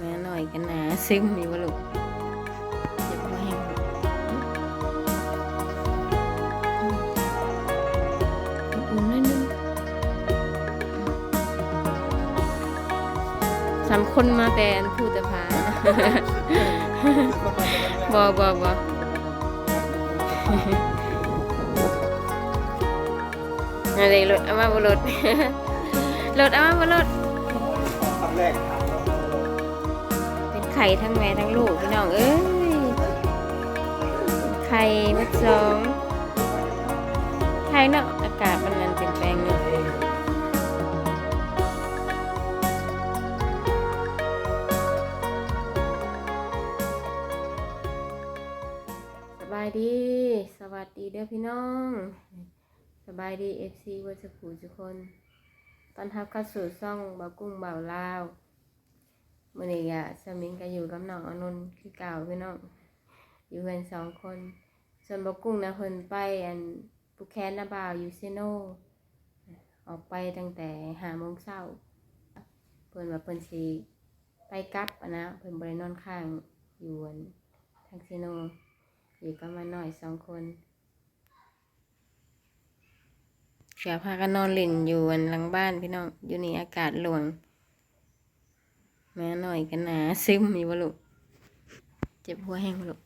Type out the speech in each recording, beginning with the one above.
ม่หน่อยกันนะซึมมีวะลูกเจ็บหัวแห้งอุ่นนิดนึงสามคนมาแต่อันพูดแต่พาบอบอบออะไรรถเอามาบรถรถเอามาบรถคำแรก ไข่ทั้งแม่ทั้งลูกพี่น้องเอ้ยไข่มัดสองไข่เนาะอากาศมันมันเปลี่ยนแปลงเนาะสบายดี สวัสดีเด้อพี่น้อง สบายดีเอฟซีวัชผูทุกคนตอนทับเข้าสู่ซ่องบากุ้งบ่าวลาว มื่อนี้อะสมิงก็อยู่กับน้องอนนท์คือเก่าพี่น้องอยู่กันสองคน ส่วนบกุ้งนะเพิ่นไปอันปุแคนนาบ่าวอยู่เซโนออกไปตั้งแต่หาโมงเช้าเพิ่นว่าเพิ่นสิไปกลับอะนะเพิ่นบ่ได้นอนข้างอยู่อันทางเซโนอยู่กันมาหน่อยสองคนเสียพากันนอนเล่นอยู่อันหลังบ้านพี่น้องอยู่นี่อากาศหลวง แม่หน่อยกันนาซึมมีบ่ลูกเจ็บหัวแห้งบ่ลูก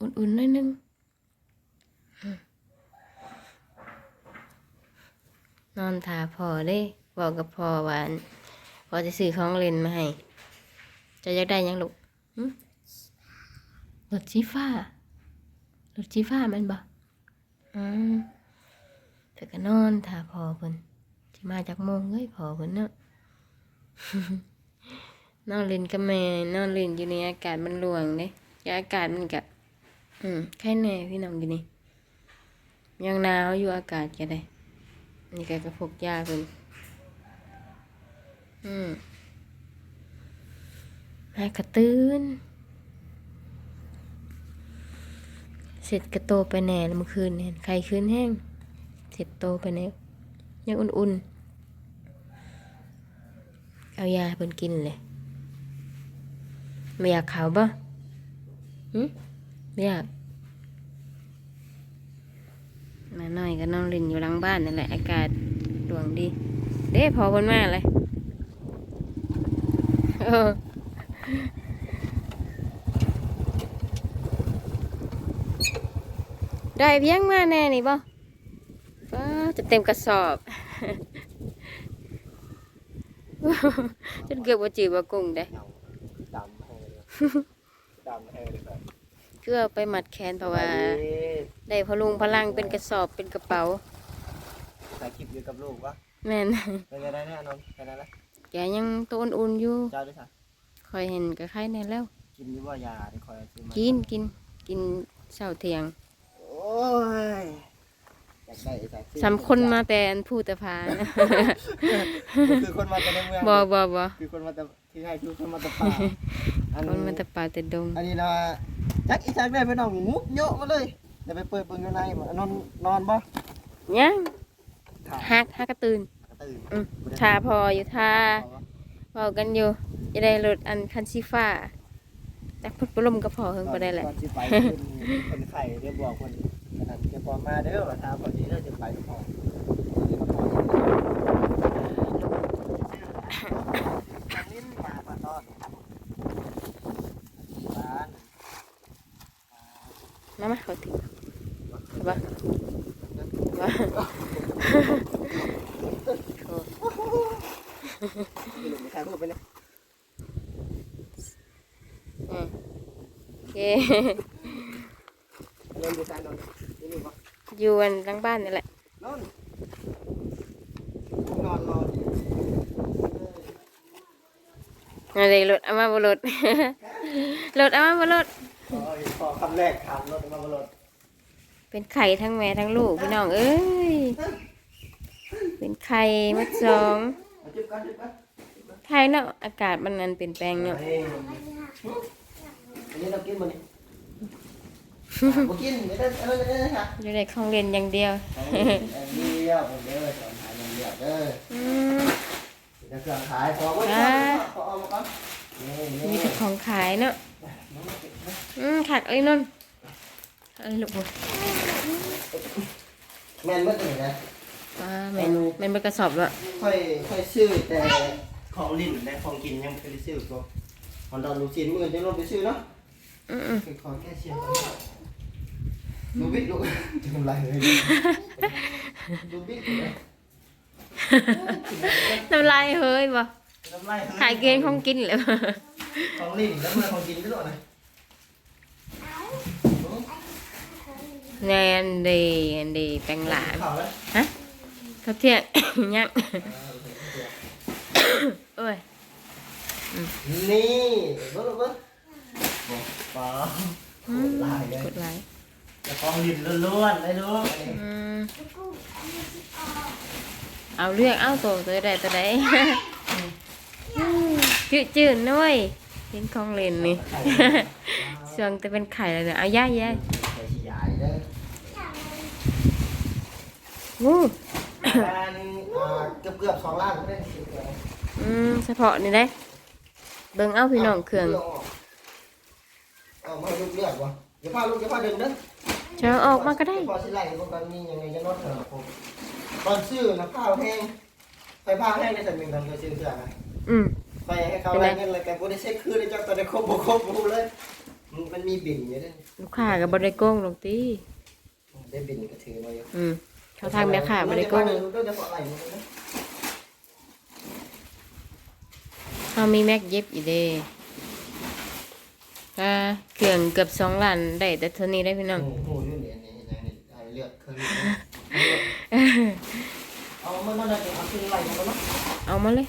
อุ่นๆหน่อยนึงนอนถาพอเด้บอกกับพอหวานพอจะซื้อของเล่นมาให้ จะอยากได้ยังลูกรถชีฟ้ารถชีฟ้ามันบ่อืมแต่ก็นอนถ้าพอเพิ่น สิมาจากโมงเอ้ยพอเพิ่นเนาะนอนเล่นกับแม่นอนเล่นอยู่ในอากาศมันหลวงเด้ยอากาศมันก็อืมแค่แน่พี่น้องอยู่นี่ยังหนาวอยู่อากาศก็ได้นี่ก็กระพกยาเพิ่นอืมหากระตื้นเสร็จกระโตไปแหน่เมื่อคืนเนี่ยไข้คืนแห้งเสร็จโตไปแหน่ ยังอุ่นๆ เอายาเพิ่นกินเลยไม่อยากขาวบ่หึไม่อยากมาหน่อยก็นอนเล่นอยู่หลังบ้านนั่นแหละ อากาศดวงดี เด้พอพิ่นมาเลยได้เพียงมาแน่นี่บ่ จะเต็มกระสอบ จนเกือบว่าจีบว่ากุ้งได้เหงาดำให้เลยดำให้เลยครับเกือบไปมัดแขนเพราะว่า ได้พลุงพลังเป็นกระสอบเป็นกระเป๋าถ่ายคลิปอยู่กับลูกวะแม่นเป็นไงได้แน่นอนเป็นไงนะแกยังตัวอุ่นๆอยู่เจ้าด้วยค่ะคอยเห็นก็ไข่แน่แล้ว กินหรือว่ายาที่คอยซื้อมากินกินกินเช้าเที่ยง โอ้ย อยากได้ไอ้สายสามคนมาแต่อันพูดแต่พานะ คือคนมาจากในเมือง บ่บ่บ่คือคนมาจากที่ให้คือคนมาจากป่าอันคนมันแต่ป่าแต่ดง อันนี้นะจักอีจักได้ไปน้องมุกเยอะมาเลยเดี๋ยวไปเปิดเบิ่งอยู่ในบ่นอนนอนบ่ยังถ่ายฮักฮักกระตื่นตื่นอืมทาพออยู่ทาเว้ากันอยู่จะได้รถอันคันสีฟ้าแต่พุดปลมก็พอเพิ่งบ่ได้แหละก่อนสิไปเป็นคนไข้เดี๋ยวบอกคน ขนาดเก็บพอมาเด้อว่าถ้าพอดีเด้อจะไปก็พอทางลิ้นมาปะตอนบ้านมามาเขาถึงบ่บ่ที่หลุมใครพูดไปเลยอืมโอเค เริ่มดีไซน์นอนนี่นี่ปะ อยู่อันหลังบ้านนี่แหละนอนนอนรออะไรรถเอามาบ่รถรถเอามาบ่รถขอคำแรกถามรถมาบนรถเป็นไข่ทั้งแม่ทั้งลูกพี่น้องเอ้ย เป็นไข่มัดสองจุดกันจุดกันไข่เนาะอากาศมันนั้นเปลี่ยนแปลงเนาะอันนี้เรากินมันนี่ บ่กินไม่ได้อะไรเลยค่ะอยู่ในของเล่นอย่างเดียวอันนี้ดียวผมเด้อสอนขายอย่างเดียวเด้ออืมจะเครื่องขายขอไว้ก่อ่าอนขอเอามาก่อนนี่มีนี่แต่ของขายเนาะอืมขัดเอ้ยนนท์เอ้ยลูกบ่แม่นเมื่อไหร่นะอ่าแม่นแม่นเป็นกระสอบละค่อยค่อยซื้อแต่ของลิ้นและของกินยังไม่ได้ซื้อก็ของดอนลูกชิ้นมือจะลงไปซื้อเนาะอืมอืมคือของแค่เชียร์ ลูกบิดลูกจะทำไรเลยลูกบิดเลยน้ำลายเฮ้ยบ่ทำไรขายเกณฑ์ ของกินเลยบ่ของลิ้นแล้วเมื่อของกินก็ได้แนนดีอันดีแปลงหลานข่าวแล้วฮะเขาเที่ยงยังเอ้ยนี่เบิ้ลเบิ้ลปออืมลายเลยกดไลค์จะของลิ้นล้วนๆเลยลูกอืมเอาเลือกเอาตัวตัวใดตัวใดจืดจืดๆหน่อยเห็นของเล่นนี่ส่วนจะเป็นไข่แล้วเนี่ยเอาย่ายย่ายใส่สีใหญ่เด้องูการเกือบเกือบสองล้านก็ได้อืมเฉพาะนี่ได้เบิ่งเอาพี่น้องเครื่องเอามาลูกเลือดวะอย่าพาลูกอย่าพาดึงเด้อ จะเอาออกมาก็ได้ พอสิไล่พวกกันมียังไงจะนอดเถอะผมตอนซื้อนะผ้าแห้งไปผ้าแห้งในสมิงกันเคยซื้อเสื้อนะอืม ไปให้เขาไล่เงินเลยแต่บ่ได้เช็คคืนเลยจ้าแต่ได้ครบบ่ครบบ่เลย มันมีบินอยู่เด้อลูกค้ากับบริโกงลงตีได้บินก็ถือมาอยู่อืม เขาทางแม่ค้าบริโกงเดี๋ยวจะอะไรมันนะเขามีแม็กเย็บอีเด้ อ่าเครื่องเกือบสองล้านได้แต่เท่านี้ได้พี่น้อง โอ้โหอยู่เนี่ยนี่นี่นี่ไอ้เลือดเคยเอามันนั่นน่ะเอาขึ้นไหล่มันเนาะเอามาเลย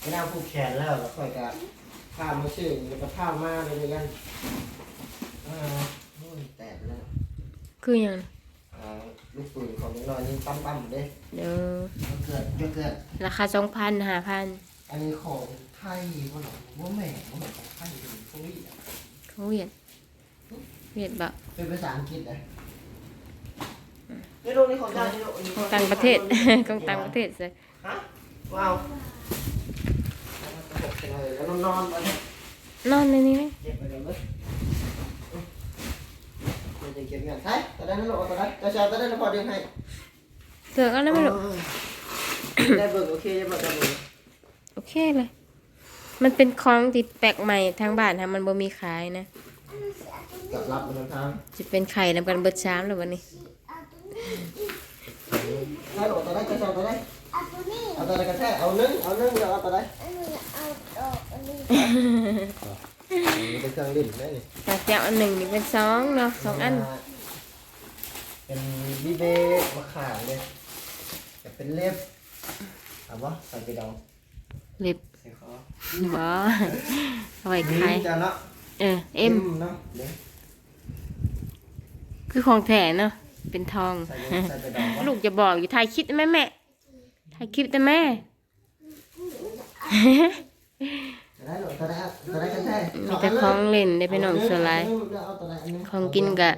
ไม่น่าผูกแขนแล้วแล้วค่อยกะผ้ามาชื่อแล้วก็ผ้ามาเลยด้วยกันอ่าโอ้ยแตกแล้วคือหยังอ่าลูกปืนของน้อยนี่ปั๊มปั๊มๆเด้เดี๋ยวเกิดเกิดเกิด ราคาสองพันห้าพันอันนี้ของ ไทยว่าหรอว่าแม่ว่าแม่ของไทยเป็นพวกนี้อะเขาเวียดเวียดบะเป็นภาษาอังกฤษนะนี่ลูกนี่ของเจ้านี่ลูกนี่ของต่างประเทศของต่างประเทศเลยฮะว้าวแล้วนอนๆไปเนี่ยนอนในนี้ไหมเก็บไปเลยมั้ยมันจะเก็บเงินใช่ตอนนั้นลูกตอนนั้นจะเช้าตอนนั้นพอดึงให้เถือกเอาแล้วไหม่ลูกได้เบิกโอเคได้เบิกได้เบิกโอเคเลย มันเป็นของที่แปลกใหม่ทางบ้านทางมันบ่มีขายนะกับรับมันทางจะเป็นไข่นำกันเบิดช้ามเลยวันนี้ได้ลูกตอนนั้นจะเช้าตอนนั้นเอาตัวนี้เอาตอนนั้นกันแท้เอานึ่งเอานึ่งแล้วเอาตอนนั้นอันนี้เอาออกอันนี้นี่เป็นเครื่องลิ้นได้นี่แต่เจ้าอันหนึ่งนี่เป็นสองเนาะสองอัน เป็นบีเบมะขามเลยจะเป็นเล็บเอาวะใส่ไปดองเล็บใส่คอ บ่เอาไว้ขายจ้ะเนาะเออ เอ็มเนาะเดี๋ยวคือของแท้เนาะเป็นทอง ใส่ไปใส่ไปดองวะลูกจะบอกอยู่ถ่ายคลิปได้ไหมแม่ถ่ายคลิปได้ไหมจะได้หรอจะได้จะได้กันแท้มีแต่ของเล่นได้ไปน้องสไลด์เอาตัวไหนอันนึงของกินกะ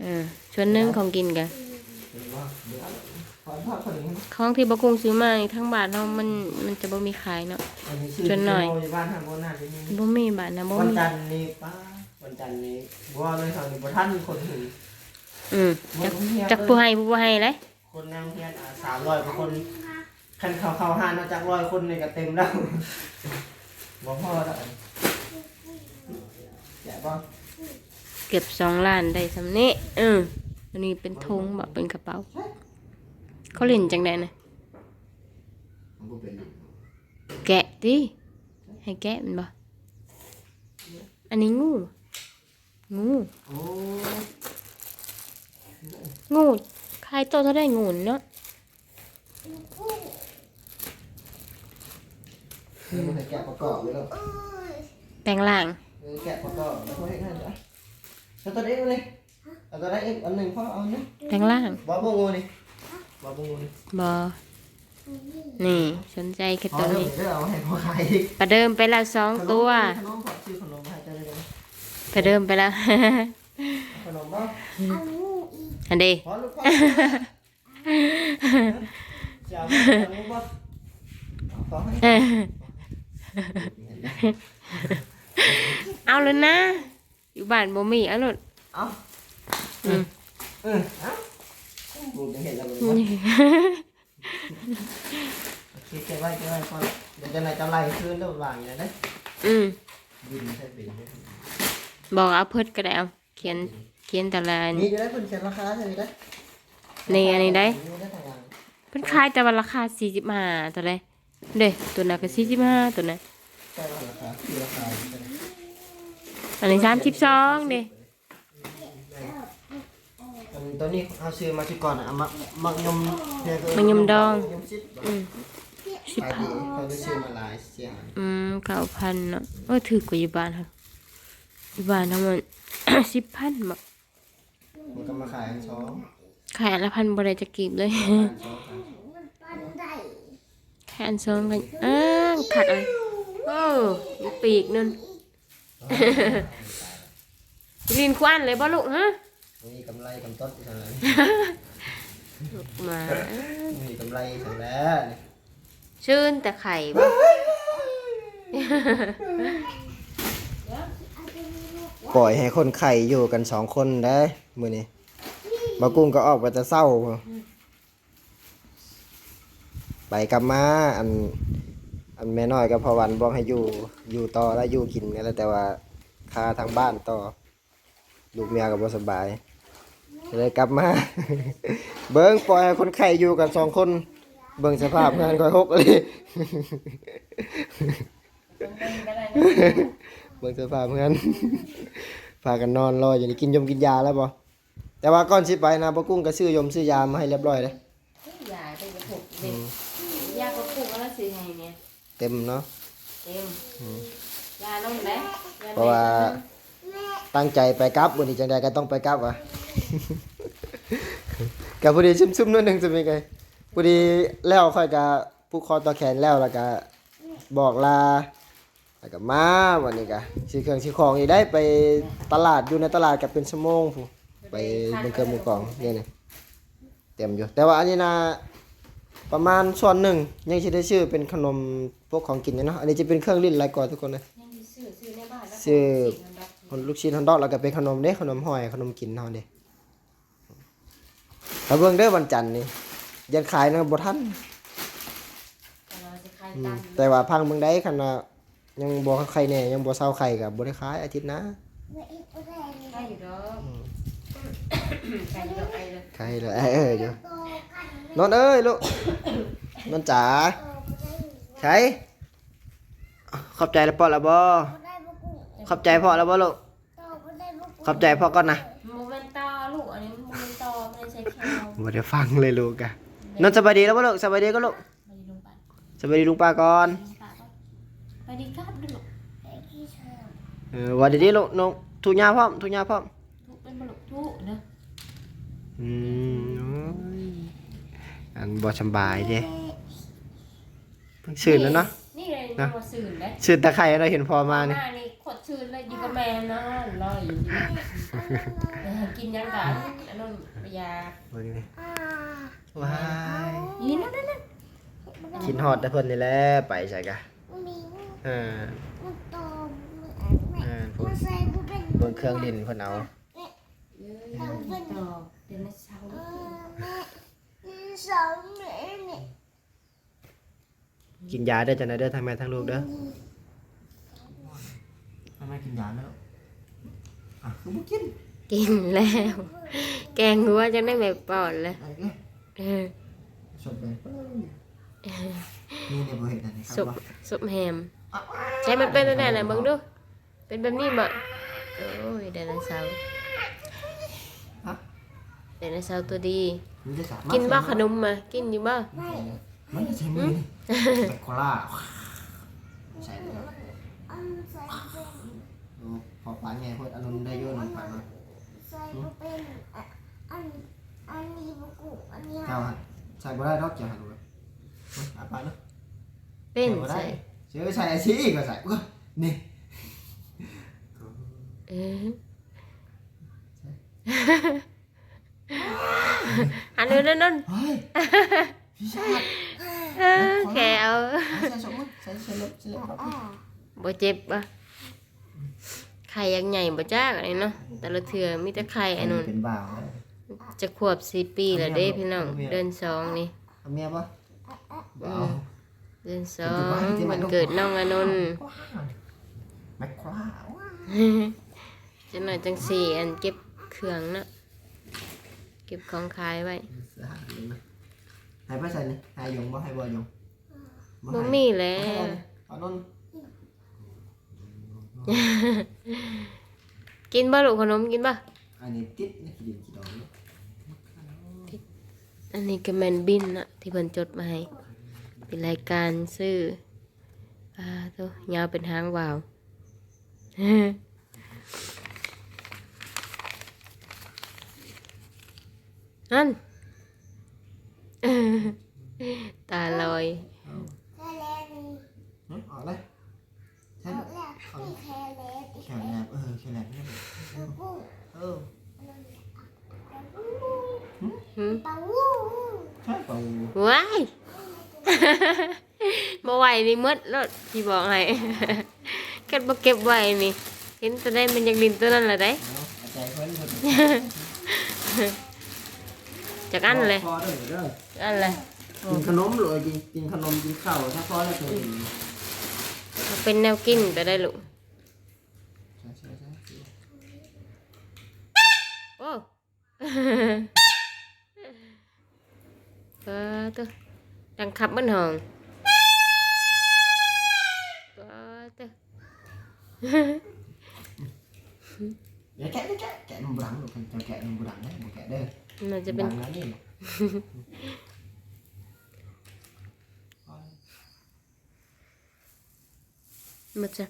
เออส่วนหนึงของกินกันเขอภาพคนหนึ่งของที่บกุงซื้อมานี่ทั้งบ้านเนาะมันมันจะบ่มีขายเนาะ อันนี้ชื่จนหน่อยที่บ้านทางโบนาจะมีบ่มีบ้านนะบ่วันมีจันทร์นี้ป้าวันจันทร์นี้ว่าเลยทางนี้บ่ท่านคนถึงอืมจักจักผู้ให้ผู้บ่ให้เลยคนนั่งเฮียนอะสามร้อยกว่าคนคันเขาเข้าห้านเอาจากร้อยคนนี่ก็เต็มแล้วบ่พอแล้วแย่ป่ะเก็บสองล้านได้สำนี้เอออันนี้เป็นธงแบบเป็นกระเป๋า เขาเล่นจังไดนะมันบ่เป็นแกะดิให้แกะมันบ่อันนี้งู งูโอ้งูคายโตเท่าได้งูเนาะยมันให้แกะประกอบเลยแล้วแปลงล่าง เออแกะประกอบแล้วก็ให้นั่นจ้ะเอาตัวนี้มาเลยเอาตัวนี้อีกอันหนึ่งพ่อเอาเนี่ยแปลงล่าง บอบูงูนี่ บอบูงูนี่บอนี่สนใจแค่พอตัวเริ่มนี้เริ่มเอาให้พ่อขายอีกประเดิมไปแล้วสองตัวขนมขอซื้อขนมให้เจ้าเลยนะประเดิมไปแล้วขนมบ้างเอางูอีกอันเดพอลูกพ่อจะเอาไปทำบ่ขอให้เออเอาเลยนะ อยู่บ้านบ่มีเอาโลดเอา อืมเออเอาบุญเห็นแล้วบุญคิดแค่ไว้แค่ไว้พอเดี๋ยวจะไหนจะไล่คืนแล้ววางอย่างนั้นอืมบินใช่บินบอกเอาเพิดก็ได้เอาเขียนเขียนแต่ละอันนี่จะได้เพิ่นเซ็นราคาใช่ไหมได้นี่อันนี้ได้นี่ได้ทางหลังเพิ่นขายแต่ว่าราคา45ตัวใดเด้ตัวนั้นก็45ตัวนั้นใช่ว่าราคาคือราคาใช่ไหมอันนี้32เด้ อันตัวนี้เอาซื้อมาที่ก่อนอะเอามามักยมเนี่ยคือมันยมดอง ยมซิดอืมขายดีเขาได้ซื้อมาหลายเสียหายอืม9,000เนาะเออถือกว่าอยู่บ้านครับอยู่บ้านทั้งหมด10,000บ่มันก็มาขายอันสองขายอันละพันบ่ได้จะกีบเลยขายอันสองขายปันได้แค่อันซองกันอ้าวขัดเลยโอ้มีปีกนั่นลินควันเลยบ่ลูกฮะ มีกำไรกำต้นเท่านั้นมา มีกำไรเท่านั้นชื่นแต่ไข่บ่ ปล่อยให้คนไข่อยู่กันสองคนได้มื้อนี้บากุ้งก็ออกไปแต่เศร้าพุ่นไปกลับมาอัน อันแม่น้อยกับพ่อวันบอกให้อยู่อยู่ต่อแล้วอยู่กินกันแล้วแต่ว่าค่าทางบ้านต่อ ลูกเมียก็บ่สบาย ก็เลยกลับมา เบิ่งปล่อยให้คนไข้อยู่กันสองคน เบิ่งสภาพงานก้อยหกเลยเบิ่งสภาพงานพากันนอนรออยู่นี่กินยมกินยาแล้วบ่แต่ว่าก่อนสิไปนะบ่กุ้งก็ซื้อยมซื้อยามาให้เรียบร้อยเลยยาไปกระปุกเด็กยากระปุกแล้วสิให้เนี่ยเต็มเนาะเต็มยาน้องไหนเพราะว่า ตั้งใจไปกลับวันนี้จังใดก็ต้องไปกลับอะกับพอดีซุ่มๆนิดนึงจะเป็นไงพอดีแล้วค่อยก็ผูกคอต่อแขนแล้วแล้วก็บอกลาแล้วก็มาวันนี้ก็ซื้อเครื่องซื้อของอีกได้ไปตลาดอยู่ในตลาดก็เป็นชั่วโมงผู้ไปเบิ่งเครื่องมือกล่องเนี่ยนี่เต็มอยู่ แต่ว่าอันนี้นะประมาณส่วนหนึ่งยังสิได้ชื่อเป็นขนมพวกของกินเนี่ยเนาะอันนี้จะเป็นเครื่องลิ้นหลายกว่าทุกคนเลยยังมีซื้อซื้อในบ้านแล้วซื้อคนลูกชิ้นฮอนดอกแล้วก็เป็นขนมเด้ขนมหอยขนมกินเฮาเด้ถ้าเบิ่งเด้อวันจันทร์นี่ยันขายนะบ่ทันเราจะขายอืตามมแต่ว่าพังเบิ่งได้คันว่ายังบ่ไข่แน่ยังบ่เซาไข่ก็บ่ได้ขายอาทิตย์หนะไม่อีกอะไรเลยขายอยู่ดอกขายอยู่ดอกไอ้เลยขายเลยเออเอออยู่โตกันนนท์เอ้ยลูกนนท์จ๋าโตได้ใช้ขอบใจแล้วพ่อแล้วบ่ได้บุกุขอบใจพ่อแล้วบ่ลูกโตได้บุกุ ขอบใจพ่อก่อนนะโมเมนตอลูกอันนี้โมเมนตอไม่ได้ใช้แค่เราบ่ได้ฟังเลยลูกอะนนท์สบายดีแล้วบ่ลูกสบายดีก็ลูกไปดีลงไปสบายดีลุงป้าก่อนลงปากก่อนไปดีครับดูลูกไอ้ที่เชื่อเออว่าดีๆลูกน้องทุกยาพร้อมทุกยาพร้อมทุกเป็นบลุกทุกเนอะอืมโอ้ยอันบ่สำบายเด้เพิ่งชื่นแล้วเนาะนี่เลยนะตัวสื่นเลยชื่นตะไคร้เราเห็นพอมานี่หน้านี่ขด ชื่นเลยอยู่กับแม่นอนรออยู่เออกินยังกันอันนั้นยาเบิ่งนี่อ่าว้ายนี่นั่นนั่นนั่นกินฮอดแต่เพิ่นนี่แหละไปใส่กะมีเออมันโตมันเออพวกมันใส่บุเป็นเบิ่งเครื่องดินเพิ่นเอาเยอะต่อเดี๋ยวนะเช้าเออแม่สองแม่เนี่ยกินยาได้อจังได๋เด้อทั้งแม่ทั้งลูกเด้อ ทำไมกินยาแล้ว อะคือบ่กินกินแล้ว แกงหัวจะได้ไม่ปอดเลยไอ้เอ้ยเออสดเลยนี่เนี่ยบ่เห็นอันนี้คสุรับปว่าสุปแฮมใช่มันเป็นอะไรนะเบังดู เป็นแบบนี้บ่โอ้ยไดโนเสาร์ไดโนเสาร์ตัวดี มันจะสามารถกินบ่ขนมมา กินอยู่บ่ไม่มันจะใช้มือนี่แบบโคล่าใส่เลยอันใส่เป็นดู พอปานไงพออารมณ์ได้เยอะหน่อยปานมาใส่บุเป็นอะอันอันนี้บุกุอันนี้เจ้าฮะใส่บ่ได้ดอกเจ้าฮะดูเลยอาปานเนาะเป็นบ่ได้ใส่เชื่อใส่อาชีก็ใส่อุ๊ยนี่เอออันนู้นนั่นนั่นเฮ้ยพี่ชาติเออแกเอาใส่สมมุติใส่ใส่เล็บใส่เล็บครับอ่าบ่เจ็บปะ ไข่ยังใหญ่บ่จ้าอะไรเนาะแต่ละเถื่อมีแต่ไข่อันนู้นเป็นบ่าวเลยจะขวบสี่ปีแล้วเด้พี่น้องเดือนสองนี่เอาเมียปะบ่เอาเดือนสองมันเกิดน้องอานนท์แม่คว้าว้าจังหน่อยจังสี่อันเก็บเครื่องเนาะเก็บของขายไว้เสือหาเลยนะให้ไปใส่นี่ให้ยงบ่ให้บ่ยงบ่มีแล้ให้วเอานน กินบ่ลูกขนมกินบ่อันนี้ติดนี่กี่ดินกี่ดอกเนาะอันนี้ก็แมนบินอะที่เพิ่นจดมาให้เป็นรายการซื้ออ่าตัวยาวเป็นหางวาวนั่นตาลอยเอาแค่เลนหึออกเลยใช่ เอาแล้วที่แค่เลนอีก แขนแลบเออแขนแลบนี่กุ้งเออหืมปาวูใช่เปล่าว้ายบ่ไหวนี่หมดแล้วที่บอกให้เก็บบ่เก็บไว้นี่ เห็นตัวได้มันอยากลินตัวนั้นแหละได้ใจเพิ่นเพิ่นจากอันเลยพอเด้อเด้ออันเลยกินขนมหรือกินขนมกินข้าวถ้าพอแล้วเองเอาเป็นแนวกินก็ได้ลูก ใช่ใช่ใช่ โอ้เออตัวดังขับมันห้องเออตัวอย่าแกะอย่าแกะแกะนมบลังหรอกจะแกะนมบลังได้บ่แกะเด้อมันจะเป็นบลังนะ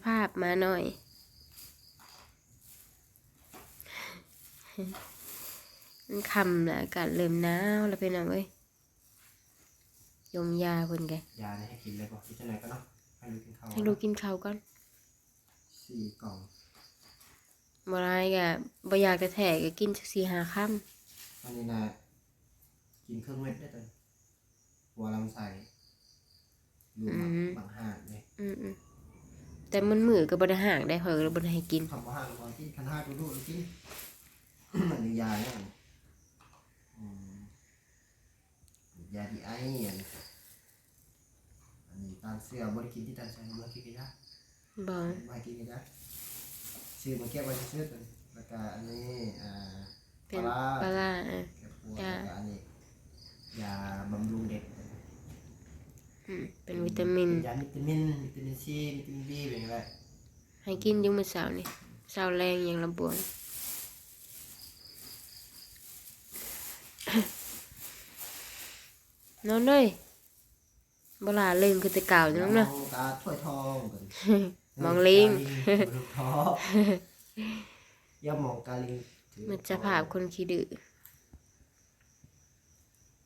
ภาพมาหน่อย มันคำแล้วอากาศเริ่มหนาวแล้วเป็นยังเอ้ยยมยาเพิ่นไงยาเนี่ยให้กินเลยบ่ที่จะไหนก็เนาะให้ลูกกินข้าวให้ลูกกินข้าวก่อนสี่กล่องบ่ได้ก็บ่อยากจะแถก็กินสักสี่ห้าค่อันนี้นะกินเครื่องเม็ดได้เลยหัวลำไส้ดูบางบางห่างเลยำอืมอืมแต่มันมือก็บ่ได้ห่างได้เฮอก็บ่ได้ให้กินคำว่าห่างก่อนที่คันห้าดูดูกินมันมียาเนี่ยอืม ยาดีไออันอันนี้ตานเสื้อบริกินที่ตานใช้บริกินกันยะบ่บริกินกันยะซื้อมาเก็บไว้ซื้อตัวนี้แล้วก็อันนี้อ่าเป็นปลาร้าอะแก้ปวดแล้วก็อันนี้ยาบำรุงเด็กอืมเป็นวิตามินยาวิตามินวิตามินซีวิตามินบีเป็นไงให้กินอยุ่มื้อเช้านี่เช้าแรงอย่างละบวง นอนเลยบ่ลาลืมคือแต่เก่าจังเนาะมองตาถ้วยทองก่อนมองลิงมองท้ออย่ามองกาลิงถือมันจะภาพคนขี้ดื้อ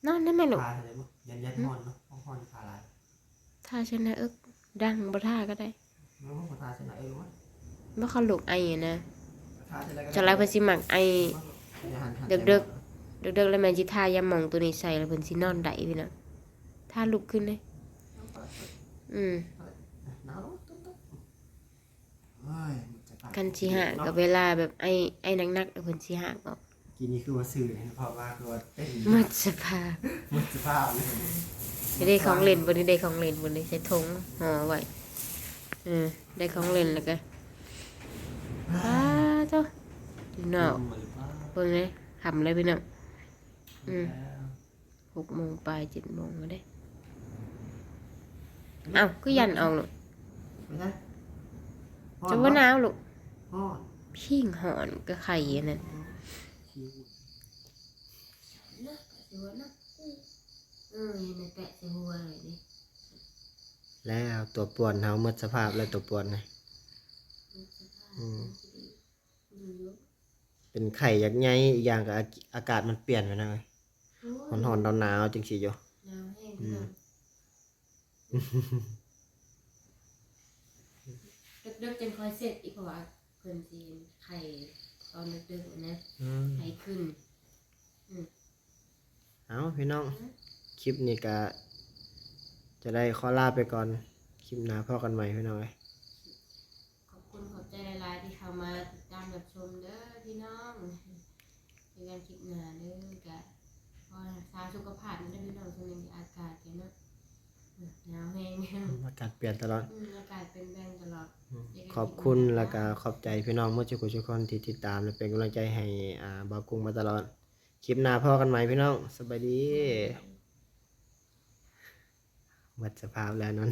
นอนได้ไหมลูกพาอะไรมั้งยันยันฮอนเนาะห้องฮอนพาอะไรถ้าชนะเอิกดังบ่ท่าก็ได้น้องพาชนะเอ้ยวะบ่เขาลูกไออะนะพาชนะจะไล่เพิ่นสิมักไอเด็ก เด็กๆแล้วแม่นสิทายาหมองตัวนี้ใส่แล้วเพิ่นสินอนได้พี่น่ะถ้าลุกขึ้นเลยอืมหนาวตุ๊บตุ๊บเฮ้ยมันจะตายกันสิหากับเวลาแบบไอ้ไอ้นักๆแล้วเพิ่นสิหาออกกินนี่คือว่าสื่อเห็นเพราะว่าคือว่าเต้นหมดสภาพมันสภาพเลยได้ของเล่นบนนี้ได้ของเล่นบนนี้ใส่ถุงห่อไว้เออได้ของเล่นแล้วก็อ้าเจ้าดูหนาวเพิ่งเลยทำเลยพี่น้อง อืม หกโมงปลายเจ็ดโมงก็ได้เอ้าก็ยันเอาลูกไม่ใช่จะว่าหนาวลูกพ่อพิงหอนก็ไข่อันนั้นเออในแปะใส่หัวเลยดิแล้วตัวป่วนเฮาหมดสภาพแล้วตัวป่วนนะอืมเป็นไข่ยักษ์ใหญ่อีกอย่างกับอากาศมันเปลี่ยนไปนะ หอนหอนๆหนาวๆจังสิอยู่หนาวแห้งพี่น้องดึกๆจนคอยเสร็จอีกเพราะว่าเพิ่นสิเห็นไข่ตอนดึกๆอะนะไข่ขึ้นอืมเอาพี่น้อง คลิปนี้ก็จะได้ขอลาไปก่อน คลิปหน้าพอกันใหม่พี่น้องเอ้ยขอบคุณขอบใจหลายๆที่เข้ามาติดตามรับชมเด้อพี่น้องเจอกันคลิปหน้าเด้อ กะขอรักษาสุขภาพนะเด้อพี่น้องช่วงนี้อากาศกันเนาะอืมหนาวแห้งอากาศเปลี่ยนตลอดอืมอากาศเป็นแบงตลอด ขอบคุณแล้วก็ขอบใจพี่น้องเมื่อจุกุทุกคนที่ติดตามและเป็นกำลังใจให้อ่าบาวกุ้งมาตลอด คลิปหน้าพอกันใหม่พี่น้องสบายดีหมดสภาพแล้วนั้น